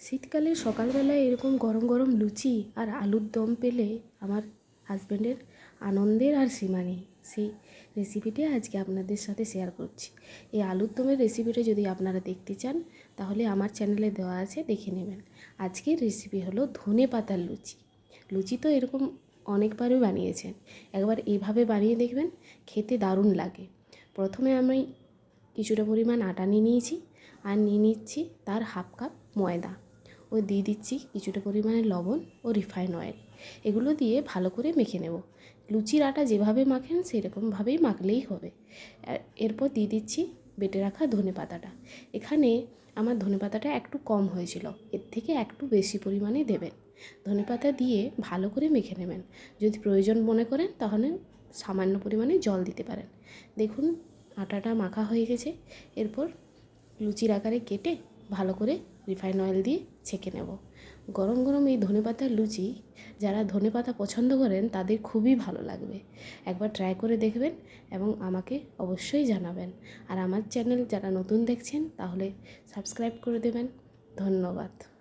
শীতকালে সকালবেলায় এরকম গরম গরম লুচি আর আলুর দম পেলে আমার হাজব্যান্ডের আনন্দের আর সীমা নেই সেই রেসিপিটি আজকে আপনাদের সাথে শেয়ার করছি। এই আলুর দমের রেসিপিটা যদি আপনারা দেখতে চান, তাহলে আমার চ্যানেলে দেওয়া আছে, দেখে নেবেন। আজকের রেসিপি হলো ধনে পাতার লুচি। লুচি তো এরকম অনেকবারই বানিয়েছেন। একবার এইভাবে বানিয়ে দেখবেন, খেতে দারুণ লাগে। প্রথমে আমি কিছুটা পরিমাণ আটা নিয়ে নিয়েছি, আর নিয়ে নিচ্ছি তার হাফ কাপ ময়দা। ও দিয়ে দিচ্ছি কিছুটা পরিমাণে লবণ ও রিফাইন অয়েল। এগুলো দিয়ে ভালো করে মেখে নেব। লুচির আটা যেভাবে মাখেন সেরকমভাবেই মাখলেই হবে। এরপর দিয়ে দিচ্ছি বেটে রাখা ধনে পাতাটা। এখানে আমার ধনে পাতাটা একটু কম হয়েছিল, এর থেকে একটু বেশি পরিমাণে দেবেন। ধনে পাতা দিয়ে ভালো করে মেখে নেবেন। যদি প্রয়োজন মনে করেন তাহলে সামান্য পরিমাণে জল দিতে পারেন। দেখুন, আটাটা মাখা হয়ে গেছে। এরপর লুচির আকারে কেটে ভালো করে রিফাইন অয়েল দিয়ে ছেঁকে নেব। গরম গরম এই ধনেপাতার লুচি যারা ধনেপাতা পছন্দ করেন তাদের খুবই ভালো লাগবে। একবার ট্রাই করে দেখবেন এবং আমাকে অবশ্যই জানাবেন। আর আমার চ্যানেল যারা নতুন দেখছেন তাহলে সাবস্ক্রাইব করে দেবেন। ধন্যবাদ।